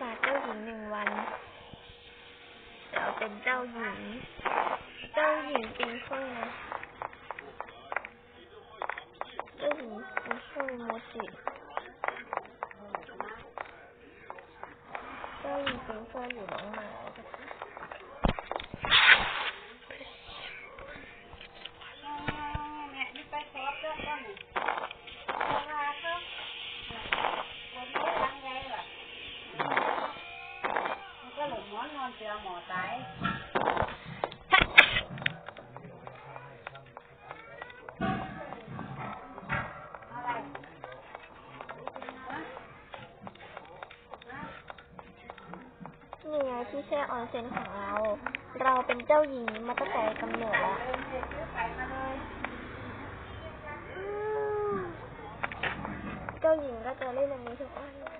ฝากเจ้าหญิงหนึ่งวันเราเป็นเจ้าหญิง เจ้าหญิงปิงเฟิลนะเจ้าหญิงปิงเฟิลโมจิเจ้าหญิงปิงเฟิลอยู่น้องหมา อนนอนเจอหมอตายอะไรนี่ไงที่แช่ออนเซ็นของเรา เราเป็นเจ้าหญิงมาตั้งแต่กำเนิดแล้วเดินเด็กซื้อไก่มาเลยอืมเจ้าหญิงก็จะเล่นอันนี้ทุกวัน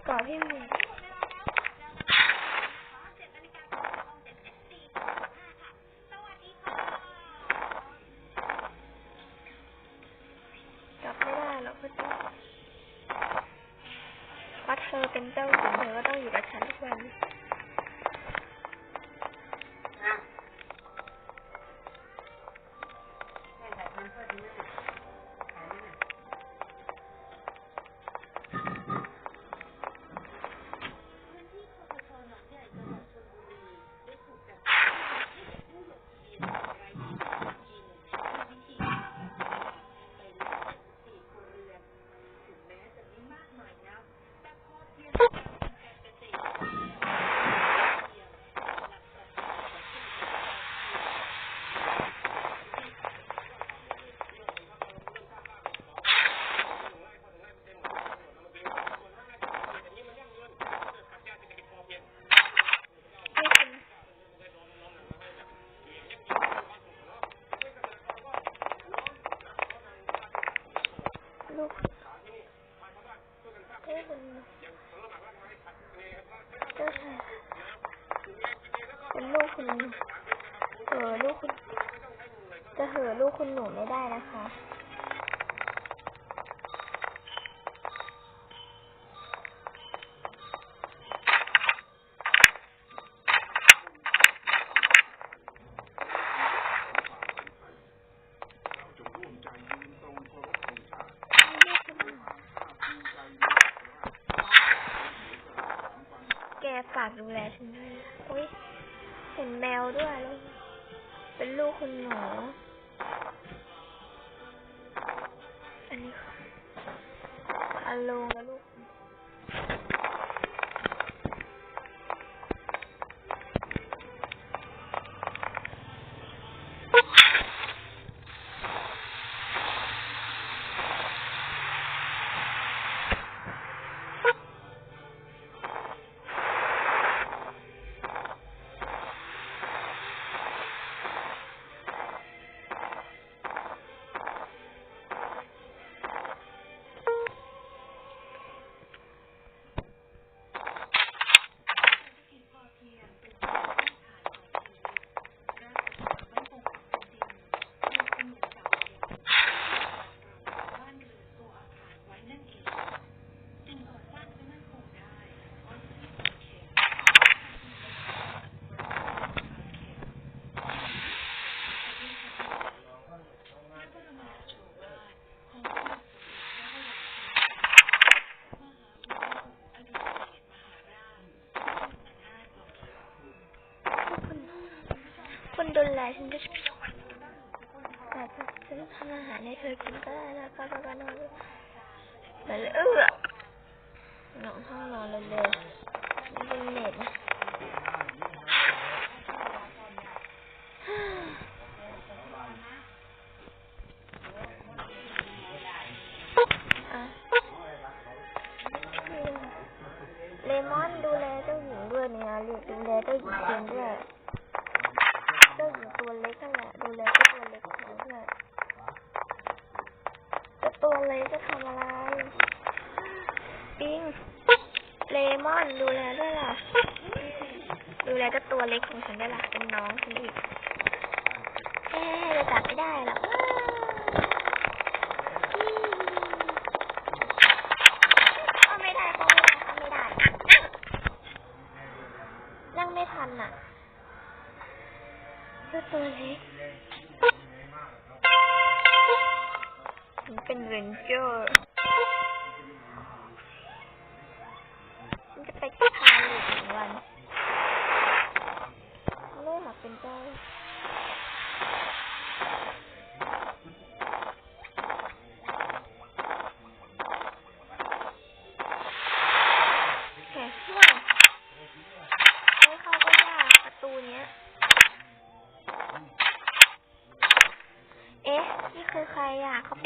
มีก่อ นะคะแกฝากดูแลฉันด้วยอุ้ยเห็นแมวด้วยแล้วเป็นลูกคุณหนู อั นนี้ฮัลโหลนะลูกคนดูแลฉันจะแต่ถ้าฉันทำอาหา แต่ตัวเล็กจะทำอะไร ปิง เลมอนดูแลด้วยล่ะ ดูแลเจ้าตัวเล็กของฉันได้วยล่ะ เป็นน้องฉันอีกเอ๊ะจะจับไม่ได้หรอกเข้าไม่ได้เข้าไม่ได้เข้าไม่ได้ นั่งไม่ทันอะเจ้าตัวเล็ก ฉันเ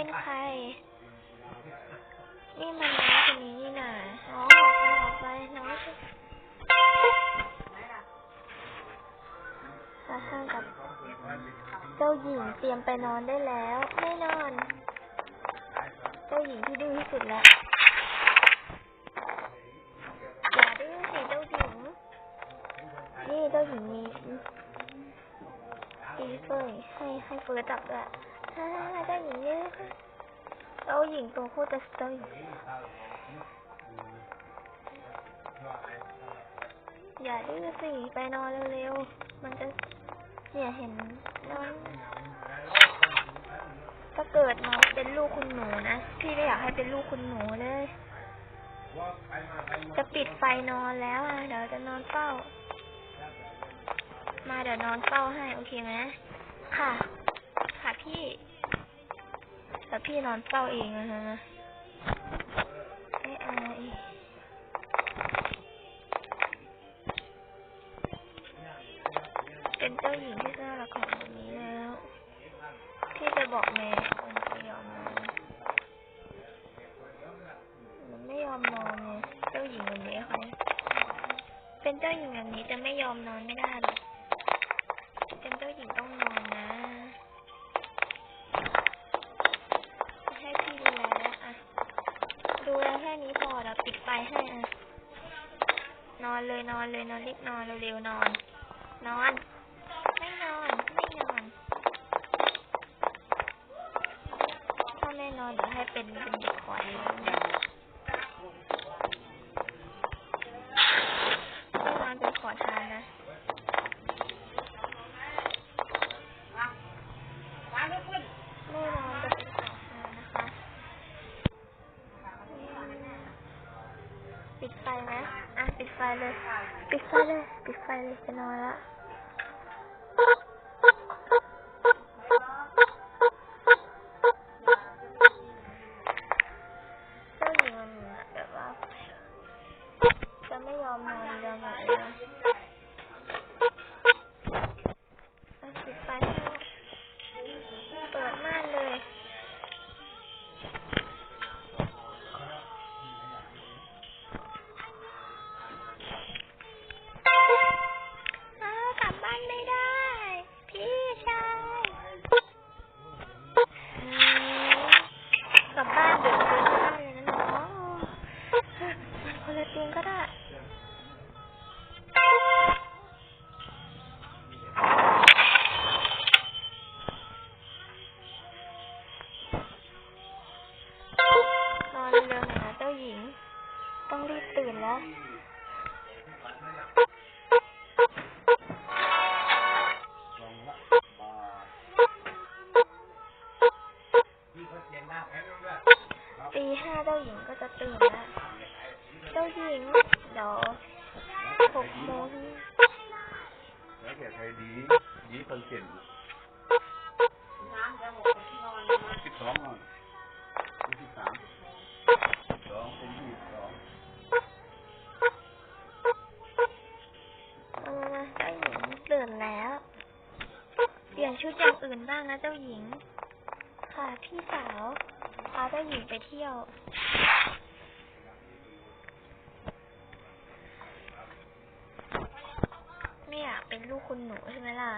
เป็นใคร นี่มันน้องคนนี้นี่น่ะอ๋อออกไปออกไปน้องคือสาข้างกับ เจ้าหญิงเตรียมไปนอนได้แล้ว ไม่นอน เจ้าหญิงที่ดื้อที่สุดแล้วอย่าดื้อสิเจ้าหญิง นี่เจ้าหญิงมีตีเฟยให้ให้เฟิร์สจับด้วย ฮ่าเจ้าหญิงเนี่ยเจ้าหญิงตัวคตรจะเจ้าหญิอย่าดื้อสิไปนอนเร็วๆ มันจะเนี่ยเห็นนอนถ้าเกิดมาเป็นลูกคุณหนูนะ พี่ก็อยากให้เป็นลูกคุณหนูเลย จะปิดไฟนอนแล้วอะเดี๋ยวจะนอนเฝ้า มาเดี๋ยวนอนเฝ้าให้ โอเคไหมค่ะ พี่ แต่พี่นอนเฝ้าเองนะฮะไอ้ไอายเป็นเจ้าหญิงที่น่ารักของวันนี้แล้ว พี่จะบอกแม่มันจะยอมนอนมันไม่ยอมนอนไงเจ้าหญิงแบบนี้เขาเป็นเจ้าหญิงแบบนี้จะไม่ยอมนอนไม่ได้หรอก ดูแลแค่นี้พอเดี๋ยวปิดไฟให้อะนอนเลยนอนเลยนอนรีบนอนเร็วๆนอน นอน ไม่นอน ไม่นอน ถ้าไม่นอนเดี๋ยวให้เป็นเป็นเด็กขอย ปิดไฟเล เร็วๆหน่อยนะเจ้าหญิง ต้องรีบตื่นแล้วตีห้าเจ้าหญิงก็จะตื่นแล้ว เจ้าหญิงเดี๋ยวหกโมงแล้วแก่ไทยดีดีคนเก่งน้ำจะหกที่นอนเลยนะสิบสองอ่สิบสาม นแล้ว เปลี่ยนชุดอย่างอื่นบ้างนะเจ้าหญิง ค่ะพี่สาวพาเจ้าหญิงไปเที่ยวเนี่ยเป็นลูกคุณหนูใช่ไหมล่ะ